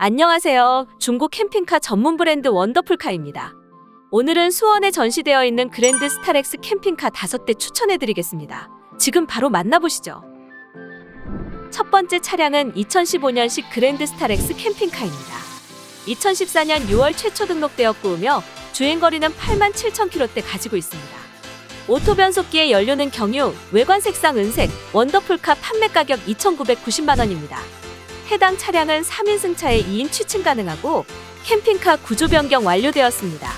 안녕하세요. 중고 캠핑카 전문 브랜드 원더풀카입니다. 오늘은 수원에 전시되어 있는 그랜드 스타렉스 캠핑카 5대 추천해드리겠습니다. 지금 바로 만나보시죠. 첫 번째 차량은 2015년식 그랜드 스타렉스 캠핑카입니다. 2014년 6월 최초 등록되었고며 주행거리는 8만 7천 킬로대 가지고 있습니다. 오토 변속기의 연료는 경유, 외관 색상 은색, 원더풀카 판매 가격 2,990만 원입니다. 해당 차량은 3인 승차에 2인 취층 가능하고 캠핑카 구조 변경 완료되었습니다.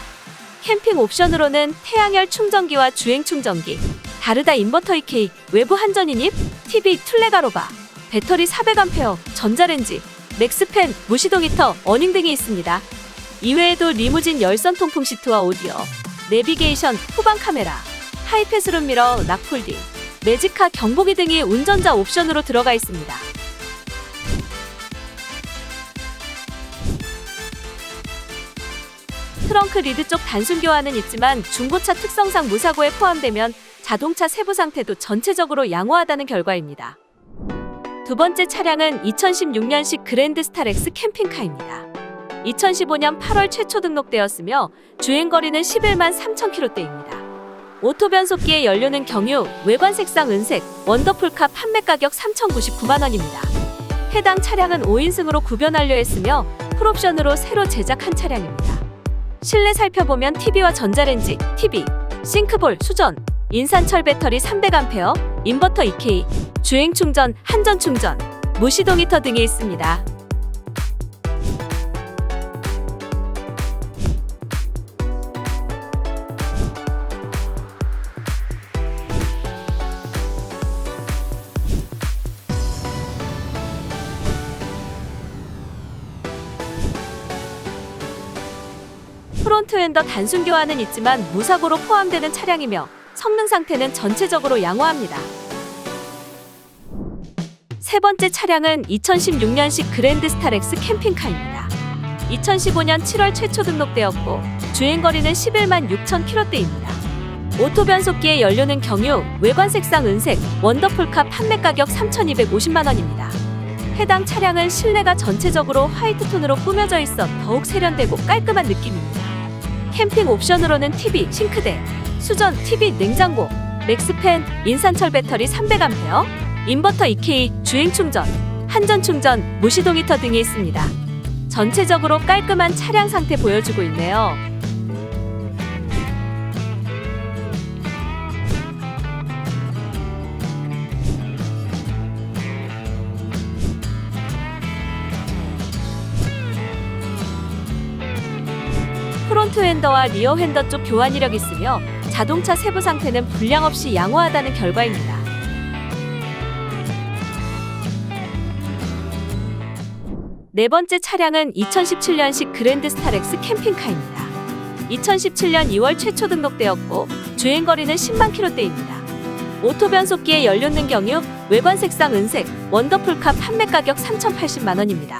캠핑 옵션으로는 태양열 충전기와 주행 충전기, 다르다 인버터 EK, 외부 한전 인입, TV 툴레가로바, 배터리 400A, 전자레인지, 맥스팬, 무시동 히터, 어닝 등이 있습니다. 이외에도 리무진 열선 통풍 시트와 오디오, 내비게이션, 후방 카메라, 하이패스룸 미러, 낙폴딩, 매직카 경보기 등이 운전자 옵션으로 들어가 있습니다. 트렁크 리드 쪽 단순 교환은 있지만 중고차 특성상 무사고에 포함되면 자동차 세부 상태도 전체적으로 양호하다는 결과입니다. 두 번째 차량은 2016년식 그랜드 스타렉스 캠핑카입니다. 2015년 8월 최초 등록되었으며 주행거리는 11만 3천 킬로대입니다. 오토 변속기의 연료는 경유, 외관 색상 은색, 원더풀카 판매 가격 3,099만 원입니다. 해당 차량은 5인승으로 구변하려 했으며 풀옵션으로 새로 제작한 차량입니다. 실내 살펴보면 TV와 전자레인지, TV, 싱크볼, 수전, 인산철 배터리 300A, 인버터 EK, 주행 충전, 한전 충전, 무시동 히터 등이 있습니다. 프론트 엔더 단순 교환은 있지만 무사고로 포함되는 차량이며 성능 상태는 전체적으로 양호합니다. 세 번째 차량은 2016년식 그랜드 스타렉스 캠핑카입니다. 2015년 7월 최초 등록되었고 주행거리는 11만 6천 킬로대입니다. 오토 변속기의 연료는 경유, 외관 색상 은색, 원더풀카 판매 가격 3,250만 원입니다. 해당 차량은 실내가 전체적으로 화이트 톤으로 꾸며져 있어 더욱 세련되고 깔끔한 느낌입니다. 캠핑 옵션으로는 TV, 싱크대, 수전, TV, 냉장고, 맥스팬, 인산철 배터리 300A, 인버터 EK, 주행 충전, 한전 충전, 무시동 히터 등이 있습니다. 전체적으로 깔끔한 차량 상태 보여주고 있네요. 프론트 핸더와 리어 핸더 쪽 교환 이력 있으며 자동차 세부 상태는 불량 없이 양호하다는 결과입니다. 네 번째 차량은 2017년식 그랜드 스타렉스 캠핑카입니다. 2017년 2월 최초 등록되었고 주행거리는 10만 킬로대입니다. 오토 변속기의 연료는 경유, 외관 색상 은색, 원더풀카 판매 가격 3,080만 원입니다.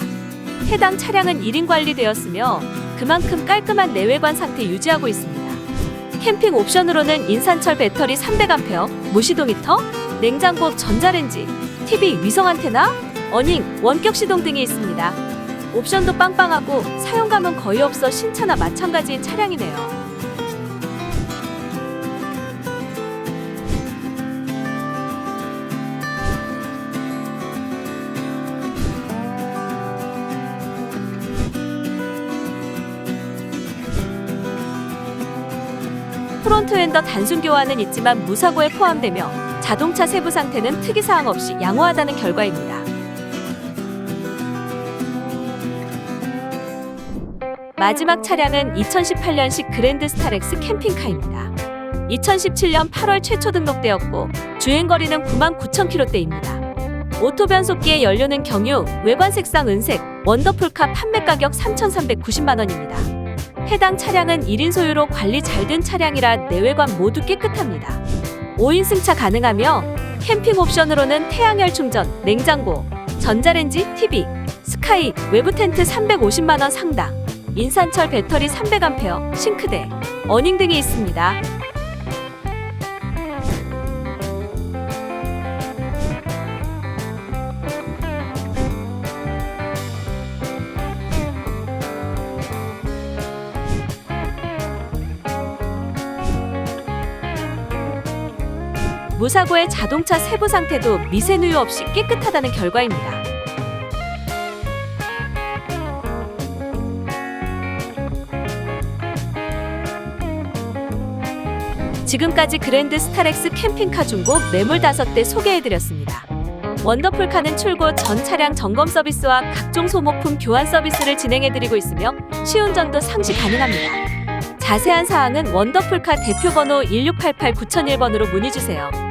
해당 차량은 1인 관리되었으며 그만큼 깔끔한 내외관 상태 유지하고 있습니다. 캠핑 옵션으로는 인산철 배터리 300A, 무시동 히터, 냉장고, 전자레인지, TV, 위성 안테나, 어닝, 원격 시동 등이 있습니다. 옵션도 빵빵하고 사용감은 거의 없어 신차나 마찬가지인 차량이네요. 프론트 엔더 단순 교환은 있지만 무사고에 포함되며 자동차 세부 상태는 특이사항 없이 양호하다는 결과입니다. 마지막 차량은 2018년식 그랜드 스타렉스 캠핑카입니다. 2017년 8월 최초 등록되었고 주행거리는 9만 9천 킬로대입니다. 오토 변속기의 연료는 경유, 외관 색상 은색, 원더풀카 판매 가격 3,390만 원입니다. 해당 차량은 1인 소유로 관리 잘 된 차량이라 내외관 모두 깨끗합니다. 5인 승차 가능하며 캠핑 옵션으로는 태양열 충전, 냉장고, 전자레인지, TV, 스카이, 외부 텐트 350만 원 상당, 인산철 배터리 300A, 싱크대, 어닝 등이 있습니다. 무사고의 자동차 세부 상태도 미세누유 없이 깨끗하다는 결과입니다. 지금까지 그랜드 스타렉스 캠핑카 중고 매물 5대 소개해드렸습니다. 원더풀카는 출고 전 차량 점검 서비스와 각종 소모품 교환 서비스를 진행해드리고 있으며 시운전도 상시 가능합니다. 자세한 사항은 원더풀카 대표번호 1688-9001번으로 문의주세요.